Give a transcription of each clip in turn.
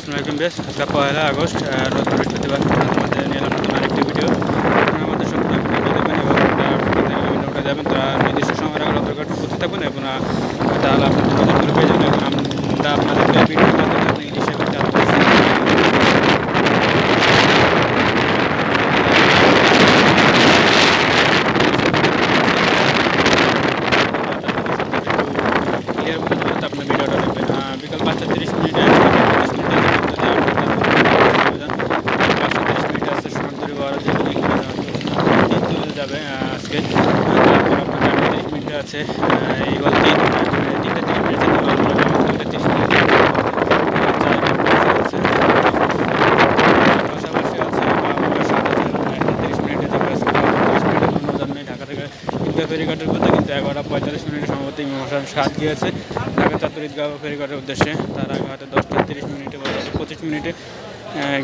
আসসালামু আলাইকুম বেশ, আজকে পয়লা আগস্ট রোজ বৃহস্পতিবার আমাদের নিলাম নতুন আরেকটি ভিডিও। আপনারা আমাদের সম্পূর্ণ ভিডিও দেখবেন এবং আপনারা যাবেন। তারা নির্দিষ্ট সময়ের আগে অন্তর্গত করতে থাকবেন এবং তাহলে আপনাদের নজরগুলো পেয়ে যাবেন এবং আমরা আপনাদেরকে ভিডিওর মাধ্যমে আপনি ইলিশ এবং চাল ক্লিয়ার বুঝতে পারতে আপনার ভিডিওটা দেখবেন আহ, বিকাল পাঁচটা তিরিশ মিনিটে তিরিশ মিনিট পাঁচটা তিরিশ মিনিট আছে সোনারদুরি বড় যে তিন যাবে আজকে। তিরিশ মিনিটে আছে। আহ, ইগল তিন আহ, তিরিশ মিনিট দুটো তিরিশ মিনিট ফেরিঘাটের মধ্যে কিন্তু এগারোটা পঁয়তাল্লিশ মিনিটে সম্ভবত ইমাম হাসান সাত গিয়েছে। ঢাকা চাতুর ঈদগাহ ফেরিঘাটের উদ্দেশ্যে। তার আগে হয়তো দশটা তিরিশ মিনিটে বা পঁচিশ মিনিটে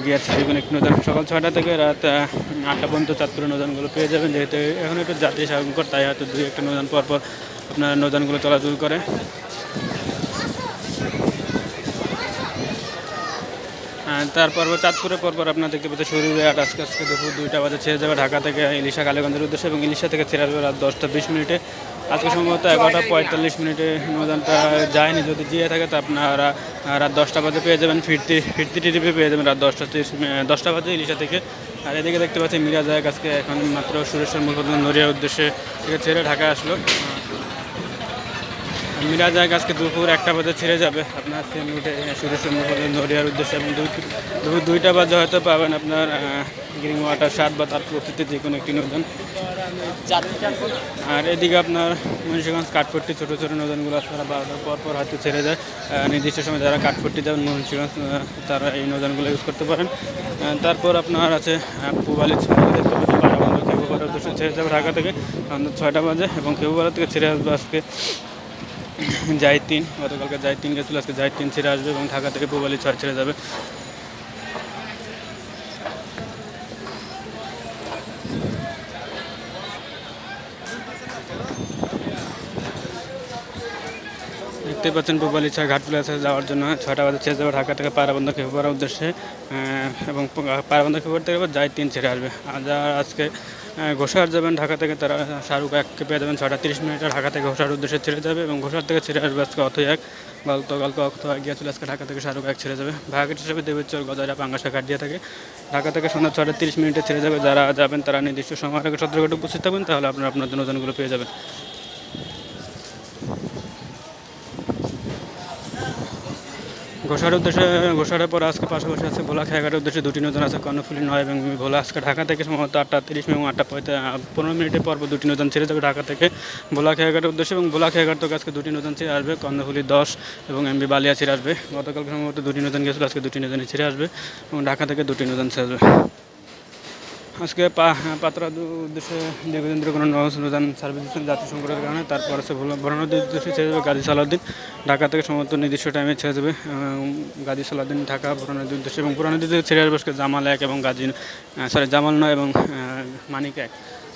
গিয়েছে যেগুলো একটু নদান সকাল ছয়টা থেকে রাত আটটা পর্যন্ত চাঁদপুরের নদানগুলো পেয়ে যাবেন। যেহেতু এখন একটু জাতীয় স্বাগত তাই হয়তো দুই একটা নদান পর পর আপনার নদানগুলো চলাচল করে। তারপর চাঁদপুরে পরপর আপনার দেখতে শুরু হয়ে আট আজকে আজকে দুপুর দুইটা বাজে ছেড়ে যাবে ঢাকা থেকে ইলিশা কালীগঞ্জের উদ্দেশ্যে এবং ইলিশা থেকে ছেড়ে আসবে রাত দশটা বিশ মিনিটে। আজকে সম্ভবত এগারোটা পঁয়তাল্লিশ মিনিটে নৌযানটা যায়নি। যদি গিয়ে থাকে তো আপনারা রাত দশটা বাজে পেয়ে যাবেন। ফিরতি ফিরতি টিটিপে পেয়ে যাবেন রাত দশটা তিরিশ দশটা বাজে ইলিশা থেকে। আর এদিকে দেখতে পাচ্ছি মিরাজ জায়গ আজকে এখন মাত্র সুরেশ্বর মূল নড়িয়ার উদ্দেশ্যে থেকে ছেড়ে ঢাকা আসলো। মিরাজ জায়গা আজকে দুপুর একটা বাজে ছেড়ে যাবে। আপনার সেম রুটে সুরেশ্বর মূল নড়িয়ার উদ্দেশ্যে এবং দুপুর দুইটা বাজে হয়তো পাবেন আপনার গ্রিন ওয়াটার সাত বা তার প্রকৃতিতে যে কোনো একটি নদন আর এদিকে আপনার মুন্সিগঞ্জ কাঠপট্টি ছোটো ছোটো নদনগুলো তারা বারোটার পর পর হয়তো ছেড়ে যায়। নির্দিষ্ট সময় যারা কাঠপট্টি যাবেন মুন্সিগঞ্জ তারা এই নদনগুলো ইউজ করতে পারেন। তারপর আপনার আছে পুবালি ছেড়ে যাবে ঢাকা থেকে। ছয়টা বাজে এবং কেউবারের থেকে ছেড়ে আসবে আজকে। যাই তিন, গতকালকে যাই তিন গেছিল, আজকে যাই তিন ছেড়ে আসবে এবং ঢাকা থেকে পুবালি ছয় ছেড়ে যাবে। দেখতে পাচ্ছেন পুবালি ছয় ঘাট প্লেসে যাওয়ার জন্য। ছয়টা বাজে ছেড়ে যাবে ঢাকা থেকে পায়রাবন্ধ খেপুয়ার উদ্দেশ্যে এবং পায়রাবন্ধ খেপুয়ার থেকে যাই তিন ছেড়ে আসবে। আর যারা আজকে ঘোষার যাবেন ঢাকা থেকে, তারা শাহরুখ এককে পেয়ে যাবেন ছটা তিরিশ মিনিটে। ঢাকা থেকে ঘোষার উদ্দেশ্যে ছেড়ে যাবে এবং ঘোষার থেকে ছেড়ে আসবে আজকে অথই এক। গল্প গল্প অথবা গিয়েছিল আজকে ঢাকা থেকে শাহরুখ এক ছেড়ে যাবে। ভাগাঘাট হিসেবে দেবেশ্বর গজারা পাঙ্গাসা ঘাট দিয়ে থাকে। ঢাকা থেকে সন্ধ্যা ছটা তিরিশ মিনিটে ছেড়ে যাবে। যারা যাবেন, তারা নির্দিষ্ট সময় আগে সতর্কটা উপস্থিত থাকবেন, তাহলে আপনারা আপনার জনজনগুলো পেয়ে যাবেন। ঘোষার উদ্দেশ্যে ঘোষারের পর আজকে পাশাপাশি আছে ভোলা খেয়াঘাটের উদ্দেশ্যে দুটি নতুন আছে কর্ণফুলি নয় এবং ভোলা। আজকে ঢাকা থেকে সম্ভবত আটটা তিরিশ এবং আটটা পনেরো মিনিটের পর দুটি নতুন ছেড়ে যাবে ঢাকা থেকে। ভোলা খেয়াঘাটের উদ্দেশ্যে এবং ভোলা খেয়াঘাট থেকে আজকে দুটি নতুন ছেড়ে আসবে, কর্ণফুলি দশ এবং এমবি বালিয়া ছেড়ে আসবে। গতকাল সম্ভবত দুটি নতুন গেছিল, আজকে দুটি নতুন ছেড়ে আসবে এবং ঢাকা থেকে দুটি নদন ছেড়ে আসবে। আজকে পাত্র উদ্দেশ্যে দীর্ঘদিন কোনো নবসান সার্ভিস দিচ্ছেন জাতীয় সংকটের কারণে তারপর সে ভ্রমণের উদ্দেশ্যে ছেড়ে যাবে গাজী সালাউদ্দিন। ঢাকা থেকে সমস্ত নির্দিষ্ট টাইমে ছেড়ে যাবে গাজী সালাউদ্দিন, ঢাকা ভ্রমণের উদ্দেশ্যে এবং পুরো নদীতে ছেড়ে যাবে জামাল এক এবং গাজী সরি জামাল নয় এবং মানিক এক।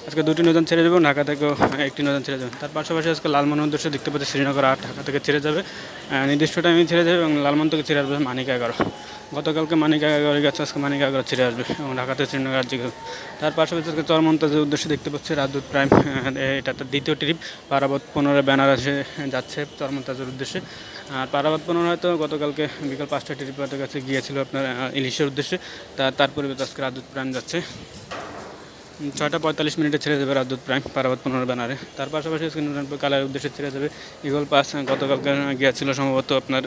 আজকে দুটি নদন ছেড়ে যাবে ঢাকা থেকেও একটি নদন ছেড়ে যাবে তার পাশাপাশি আজকে লালমন উদ্দেশ্যে দেখতে পাচ্ছি শ্রীনগর আট, ঢাকা থেকে ছেড়ে যাবে। নির্দিষ্ট টাইমে ছেড়ে যাবে এবং লালমন থেকে ছেড়ে আসবে মানিক এগারো। গতকালকে মানিক এগারো গেছে, আজকে মানিক এগারো ছেড়ে আসবে এবং ঢাকাতে শ্রীনগর আর জিগো তার পাশাপাশি আজকে চরমন্তাজের উদ্দেশ্যে দেখতে পাচ্ছি, রাজদূত প্রাইম এটা তার দ্বিতীয় ট্রিপ পারাবত পনেরো ব্যানার আসে যাচ্ছে চরমন্তাজের উদ্দেশ্যে। আর পারাবত পনেরো হয়তো গতকালকে বিকাল পাঁচটা ট্রিপ কাছে গিয়েছিল আপনার ইলিশের উদ্দেশ্যে। তার পরিবর্তে আজকে রাজদূত প্রাইম যাচ্ছে। ছয়টা পঁয়তাল্লিশ মিনিটে ছেড়ে যাবে রাজদূত প্রাইম পারাবত পনেরো ব্যানারে। তার পাশাপাশি নুরানপুর কালার উদ্দেশ্যে ছেড়ে যাবে ইগল পাস। গতকালকে গিয়েছিল সম্ভবত আপনার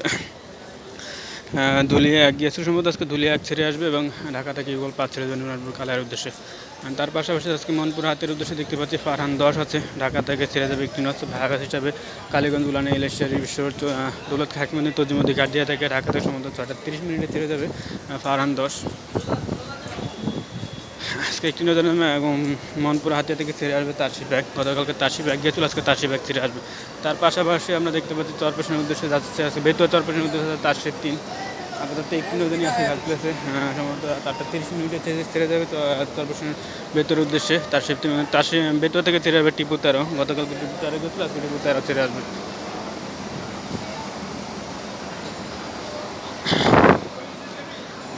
ধুলিয়া এক, গিয়েছিল সম্ভবত আজকে ধুলিয়া এক ছেড়ে আসবে এবং ঢাকা থেকে ইগল পাঁচ ছেড়ে যাবে নুরানপুর কালার উদ্দেশ্যে। তার পাশাপাশি আজকে মনপুর হাতের উদ্দেশ্যে দেখতে পাচ্ছি ফারহান দশ আছে। ঢাকা থেকে ছেড়ে যাবে একটি নচ্ছে ভাগাস হিসাবে কালীগঞ্জ, উলানে ইলেশিয়ারি বিশ্ব দৌলত খাকিমন্দি তজিমদি গার্ডিয়া থেকে ঢাকা থেকে সম্ভবত ছটা তিরিশ মিনিটে ছেড়ে যাবে ফারহান দশ। আজকে একটি নজর নামে এবং মনপুর হাতিয়া থেকে ছেড়ে আসবে তারশি ব্যাগ। গতকালকে তারশি ব্যাগ গিয়েছিল, আজকে তারশি ব্যাগ ছেড়ে আসবে। তার পাশাপাশি আমরা দেখতে পাচ্ছি চরপেশনের উদ্দেশ্যে যাচ্ছে আছে বেতুয়া চরপেশনের উদ্দেশ্যে তারশি তিন। আপাতত একটি নজনই আছে। হেল্প প্লেসে সম্ভবত তারটা তিরিশ মিনিটে ছেড়ে যাবে চরপেশনের বেতুয়ার উদ্দেশ্যে তার তারশি তারশি বেতুয়া থেকে ছেড়ে যাবে টিপু তেরো গতকালকে টিপু তেরো গেছিল আজকে টিপু তেরো ছেড়ে আসবে।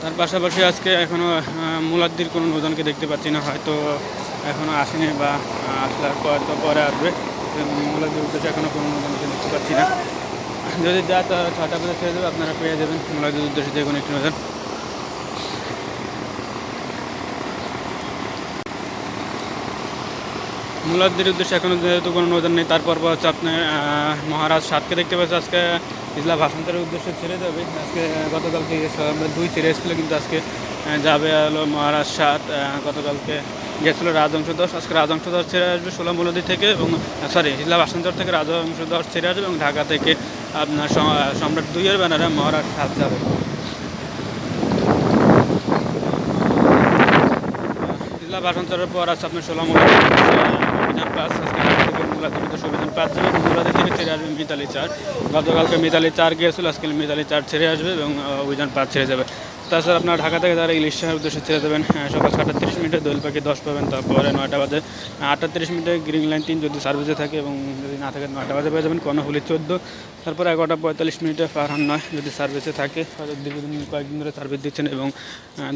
তার পাশাপাশি আজকে এখনও মুলাদ্দির কোনো নৌজানকে দেখতে পাচ্ছি না, হয়তো এখনও আসেনি বা আসলার পর তো পরে আসবে। মুলাদ্দির উদ্দেশ্যে এখনও কোনো নৌজানকে দেখতে পাচ্ছি না। যদি যা ছটা বাজে ছেড়ে দেবে, আপনারা পেয়ে যাবেন। মুলাদ্দির উদ্দেশ্যে যে কোনো একটি নৌজান মুলাদ্দির উদ্দেশ্যে এখনও যেহেতু কোনো নজর নেই তারপর পর হচ্ছে আপনার মহারাজ সাতকে দেখতে পাচ্ছি। আজকে ইসলা ভাষান্তরের উদ্দেশ্যে ছেড়ে যাবে। আজকে গতকালকে দুই ছেড়ে এসেছিল, কিন্তু আজকে যাবে হলো মহারাজ সাত গতকালকে গেছিল রাজংশ দশ আজকে রাজংশ দশ ছেড়ে আসবে ষোলো মুলাদি থেকে এবং সরি ইসলা ভাষান্তর থেকে রাজংশ দশ ছেড়ে আসবে এবং ঢাকা থেকে আপনার সম- সম্রাট দুইয়ের ব্যানারে মহারাজ সাত যাবে। জেলা ভাষান্তরের পর আছে আপনার ষোলো অভিযান পাঁচ আজকে মিতালি চার। গতকালকে মিতালি চার গিয়েছিল, আজকে মিতালি চার ছেড়ে আসবে এবং অভিযান পাঁচ ছেড়ে যাবে। তাছাড়া আপনার ঢাকা থেকে যারা ইলিশ শাহের উদ্দেশ্যে ছেড়ে দেবেন। সকাল সাতটা তিরিশ মিনিটে দোল পাখি দশ পাবেন, তারপরে নয়টা বাজে। আটটা তিরিশ মিনিটে গ্রিন লাইন তিন যদি সার্ভিসে থাকে এবং যদি না থাকে নয়টা বাজে পেয়ে যাবেন, কর্ণফুলি চোদ্দ। তারপরে এগারোটা পঁয়তাল্লিশ মিনিটে ফারহান নয় যদি সার্ভিসে থাকে। হয়তো দীর্ঘদিন কয়েকদিন ধরে সার্ভিস দিচ্ছেন এবং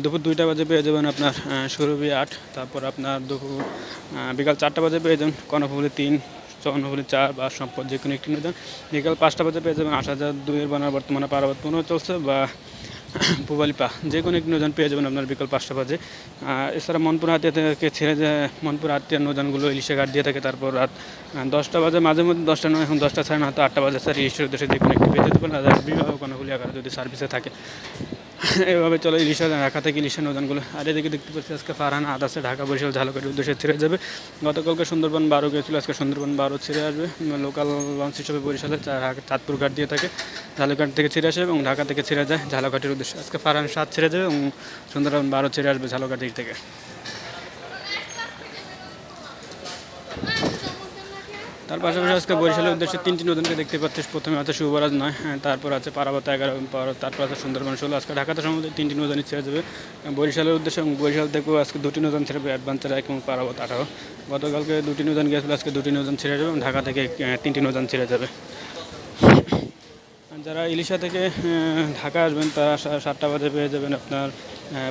দুপুর দুইটা বাজে পেয়ে যাবেন আপনার সুরভি আট। তারপর আপনার দুপুর বিকাল চারটা বাজে পেয়ে যাবেন কর্ণফুলি তিন চন্দ্রফুলি চার বা সম্পদ যে কোনো একটি নিয়ে যান। বিকাল পাঁচটা বাজে পেয়ে যাবেন আট হাজার দুইয়ের বানার বর্তমানে পারাবাদ পনেরো চলছে বা পুবালিপা যে কোনো একটি নৌজান পেয়ে যাবেন আপনার বিকাল পাঁচটা বাজে। এছাড়া মনপুর হাতিয়া থেকে ছেড়ে যায় মনপুর হাতিয়ার নৌজানগুলো ইলিশে ঘাট দিয়ে থাকে, তারপর রাত দশটা বাজে, মাঝে মধ্যে দশটা নয়, এখন দশটা সাড়ে নয়তো আটটা বাজে, স্যার, ইলিশের উদ্দেশ্যে যে কোনো একটি পেয়ে যেতে পারেন। আর বিবাহ কোনোগুলি আকারে যদি সার্ভিসে থাকে। এভাবে চলে ইলিশা রাখা থেকে ইলিশের নদানগুলো আর এদিকে দেখতে পাচ্ছি আজকে ফারহান আদাসে ঢাকা বরিশাল ঝালকাঠির উদ্দেশ্যে ছেড়ে যাবে। গতকালকে সুন্দরবন বারো গিয়েছিল, আজকে সুন্দরবন বারো ছেড়ে আসবে। লোকাল লঞ্চ হিসেবে বরিশালে চাঁদপুর ঘাট দিয়ে থাকে। ঝালকাট থেকে ছেড়ে আসে এবং ঢাকা থেকে ছেড়ে যায় ঝালকাঠির উদ্দেশ্যে। আজকে ফারহান সাত ছেড়ে যাবে এবং সুন্দরবন বারো ছেড়ে আসবে ঝালকাঠি থেকে। তার পাশাপাশি আজকে বরিশালের উদ্দেশ্যে তিনটি নদীকে দেখতে পাচ্ছিস। প্রথমে আছে শুভরাজ নয় হ্যাঁ, তারপর আছে পারাবত এগারো পর- তারপর আছে সুন্দরবন ষোলো। আজকে ঢাকাতে সম্ভবত তিনটি নদী ছেড়ে যাবে। বরিশালের উদ্দেশ্যে বরিশাল থেকেও আজকে দুটি নদী ছেড়ে যাবে অ্যাডভেঞ্চার এবং পারাবত আঠারো। গতকালকে দুটি নদী গিয়েছিল আজকে দুটি নদী ছেড়ে যাবে এবং ঢাকা থেকে তিনটি নদী ছেড়ে যাবে। যারা ইলিশা থেকে ঢাকা আসবেন, তারা সাতটা বাজে পেয়ে যাবেন আপনার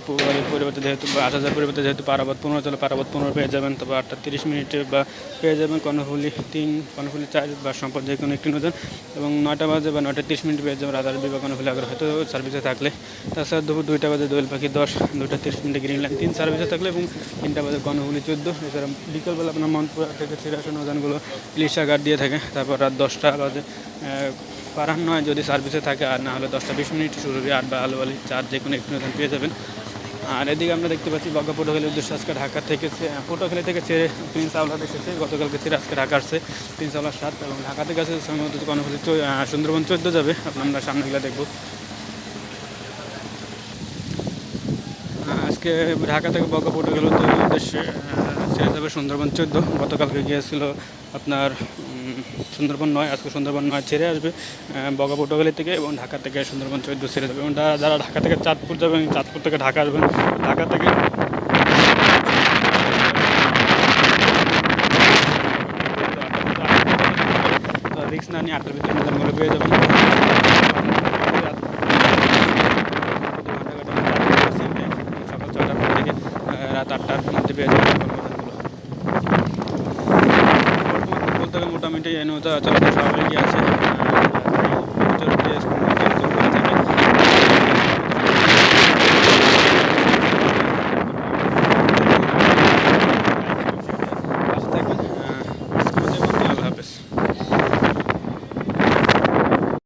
পূর্বের পরিবর্তে যেহেতু, বা আট হাজার পরিবর্তে যেহেতু পারাবত পনেরো চলে পারাবত পনেরো পেয়ে যাবেন তবে আটটা তিরিশ মিনিটে বা পেয়ে যাবেন, কর্ণফুলি তিন, কর্ণফুলি চার বা সম্পদ যে কোনো একটি নতুন এবং নয়টা বাজে বা নয়টা তিরিশ মিনিট পেয়ে যাবেন রাধার বিভাগ কর্ণফুলি আগ্রহ, হয়তো সার্ভিসে থাকলে। তাছাড়া দুপুর দুইটা বাজে দোয়েল পাখি দশ, দুইটা তিরিশ মিনিটে গ্রিন লাইন তিন সার্ভিসে থাকলে এবং তিনটা বাজে কর্ণফুলি চোদ্দ। এছাড়া বিকেলবেলা আপনার মনপুরা থেকে আসা নৌজানগুলো ইলিশা ঘাট দিয়ে থাকে। তারপর রাত দশটা বাজে পারান নয়, যদি সার্ভিসে থাকে, আর না হলে দশটা বিশ মিনিট শুরু হবে আট বা আলু আলি চার যে কোনো একটু পেয়ে যাবেন। আর এদিকে আমরা দেখতে পাচ্ছি বগা পটুখালীর উদ্দেশ্যে আজকে ঢাকা থেকে পটুখালী থেকে ছেড়ে প্রিন্স আওলাদ এসেছে গতকালকে ছেড়ে আজকে ঢাকা আসছে, প্রিন্স আওলার সাত এবং ঢাকা থেকে আসে সম্ভবত কর্ণফুলি সুন্দরবন চোদ্দ যাবে। আমরা সামনেগুলো দেখব। আজকে ঢাকা থেকে বগা পটুখালী উদ্দেশ্যে ছেড়ে যাবে সুন্দরবন চোদ্দ, গতকালকে গিয়েছিল আপনার সুন্দরবন নয়, আজকে সুন্দরবন নয় ছেড়ে আসবে বগা পটুখালী থেকে এবং ঢাকা থেকে সুন্দরবন চোদ্দ ছেড়ে যাবে এবং যারা- ঢাকা থেকে চাঁদপুর যাবেন চাঁদপুর থেকে ঢাকা আসবেন। ঢাকা থেকে রিক্স না নিয়ে আটটার ভিতরে নতুন পেয়ে যাবেন। সকাল ছটার পর থেকে রাত আটটার মধ্যে পেয়ে যাবেন। મોટા મોટી એનું તો અચાનક આવી ગયા છે.